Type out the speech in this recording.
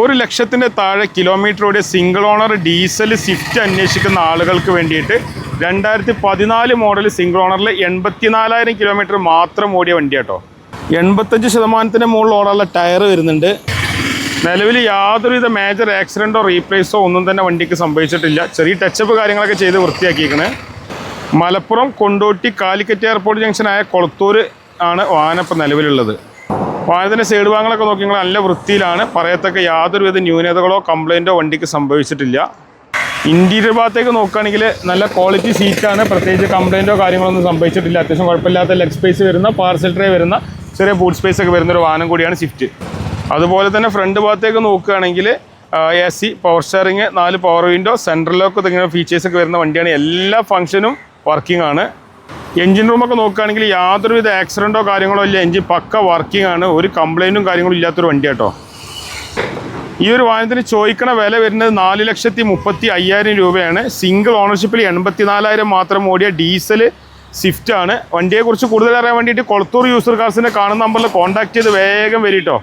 ഒരു ലക്ഷത്തിന്റെ താഴെ കിലോമീറ്റർ ഓടിയ സിംഗിൾ ഓണർ ഡീസൽ സ്വിഫ്റ്റ് അന്വേഷിക്കുന്ന ആളുകൾക്ക് വേണ്ടിയിട്ട് രണ്ടായിരത്തി പതിനാല് മോഡൽ സിംഗിൾ ഓണറിൽ എൺപത്തിനാലായിരം കിലോമീറ്റർ മാത്രം ഓടിയ വണ്ടി കേട്ടോ എൺപത്തഞ്ച് ശതമാനത്തിന് മുകളിൽ ഓടാനുള്ള ടയർ വരുന്നുണ്ട്. നിലവിൽ യാതൊരുവിധ മേജർ ആക്സിഡന്റോ റീപ്ലേസോ ഒന്നും തന്നെ വണ്ടിക്ക് സംഭവിച്ചിട്ടില്ല. ചെറിയ ടച്ചപ്പ് കാര്യങ്ങളൊക്കെ ചെയ്ത് വൃത്തിയാക്കിയിരിക്കുന്നത് മലപ്പുറം കൊണ്ടോട്ടി കാലിക്കറ്റ് എയർപോർട്ട് ജംഗ്ഷനായ കൊളത്തൂർ ആണ് വാഹനം നിലവിലുള്ളത്. വാഹനത്തിന്റെ സൈഡ് ഭാഗങ്ങളൊക്കെ നോക്കി നിങ്ങൾ നല്ല വൃത്തിയിലാണ്. പറയത്തക്ക യാതൊരുവിധ ന്യൂനതകളോ കംപ്ലൈന്റോ വണ്ടിക്ക് സംഭവിച്ചിട്ടില്ല. ഇന്റീരിയർ ഭാഗത്തേക്ക് നോക്കുകയാണെങ്കിൽ നല്ല ക്വാളിറ്റി സീറ്റാണ്. പ്രത്യേകിച്ച് കംപ്ലൈന്റോ കാര്യങ്ങളൊന്നും സംഭവിച്ചിട്ടില്ല. അത്യാവശ്യം കുഴപ്പമില്ലാത്ത ലെഗ് സ്പേസ് വരുന്ന പാർസൽ ട്രേ വരുന്ന ചെറിയ ബൂട്ട് സ്പേസ് ഒക്കെ വരുന്ന ഒരു വാഹനം കൂടിയാണ് സ്വിഫ്റ്റ് അതുപോലെ തന്നെ ഫ്രണ്ട് ഭാഗത്തേക്ക് നോക്കുകയാണെങ്കിൽ എ സി പവർ സ്റ്റാറിങ് നാല് പവർ വിൻഡോ സെൻട്രൽ ലോക്ക് തുടങ്ങിയ ഫീച്ചേഴ്സ് ഒക്കെ വരുന്ന വണ്ടിയാണ്. എല്ലാ ഫംഗ്ഷനും വർക്കിംഗ് ആണ്. എഞ്ചിൻ റൂമൊക്കെ നോക്കുകയാണെങ്കിൽ യാതൊരുവിധ ആക്സിഡന്റോ കാര്യങ്ങളോ ഇല്ല. എഞ്ചിൻ പക്ക വർക്കിംഗ് ആണ്. ഒരു കംപ്ലൈന്റും കാര്യങ്ങളും ഇല്ലാത്തൊരു വണ്ടി കേട്ടോ. ഈ ഒരു വാഹനത്തിന് ചോദിക്കണ വില വരുന്നത് നാല് ലക്ഷത്തി മുപ്പത്തി അയ്യായിരം രൂപയാണ്. സിംഗിൾ ഓണർഷിപ്പിൽ എൺപത്തി നാലായിരം മാത്രം ഓടിയ ഡീസൽ സ്വിഫ്റ്റ് ആണ്. വണ്ടിയെക്കുറിച്ച് കൂടുതൽ അറിയാൻ വേണ്ടിയിട്ട് കൊളത്തൂർ യൂസർ കാർസിനെ കാണുന്ന നമ്പറിൽ കോൺടാക്ട് ചെയ്ത് വേഗം വരിട്ടോ.